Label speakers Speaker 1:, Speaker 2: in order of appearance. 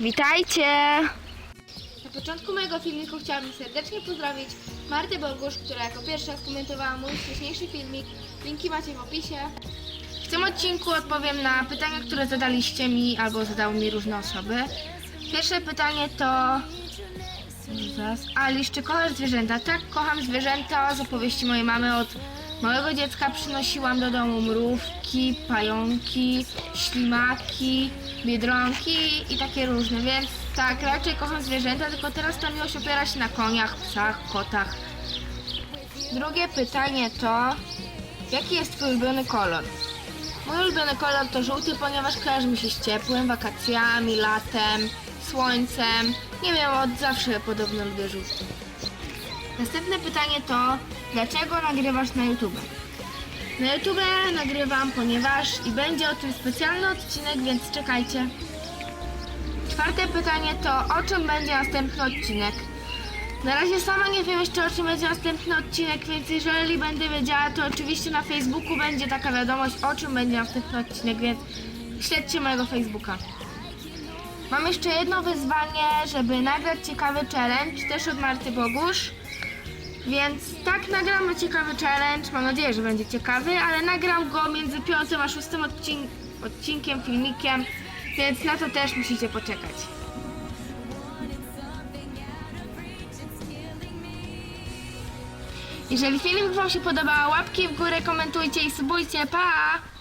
Speaker 1: Witajcie!
Speaker 2: Na początku mojego filmiku chciałabym serdecznie pozdrowić Martę Bogusz, która jako pierwsza skomentowała mój wcześniejszy filmik. Linki macie w opisie.
Speaker 1: W tym odcinku odpowiem na pytania, które zadaliście mi albo zadały mi różne osoby. Pierwsze pytanie to... Zaraz. Alisz, czy kochasz zwierzęta? Tak, kocham zwierzęta. Z opowieści mojej mamy od małego dziecka przynosiłam do domu mrówki, pająki, ślimaki, biedronki i takie różne, więc tak, raczej kocham zwierzęta, tylko teraz ta miłość opiera się na koniach, psach, kotach. Drugie pytanie to... Jaki jest twój ulubiony kolor? Mój ulubiony kolor to żółty, ponieważ kojarzy mi się z ciepłym, wakacjami, latem, słońcem. Nie wiem, od zawsze podobno lubię żółty. Następne pytanie to, dlaczego nagrywasz na YouTube? Na YouTube nagrywam, ponieważ i będzie o tym specjalny odcinek, więc czekajcie. Czwarte pytanie to, o czym będzie następny odcinek? Na razie sama nie wiem jeszcze o czym będzie następny odcinek, więc jeżeli będę wiedziała, to oczywiście na Facebooku będzie taka wiadomość o czym będzie następny odcinek, więc śledźcie mojego Facebooka. Mam jeszcze jedno wyzwanie, żeby nagrać ciekawy challenge, też od Marty Bogusz. Więc tak nagramy ciekawy challenge, mam nadzieję, że będzie ciekawy, ale nagram go między piątym a szóstym odcin odcinkiem, filmikiem, więc na to też musicie poczekać. Jeżeli filmik Wam się podobał, łapki w górę, komentujcie i subujcie, pa!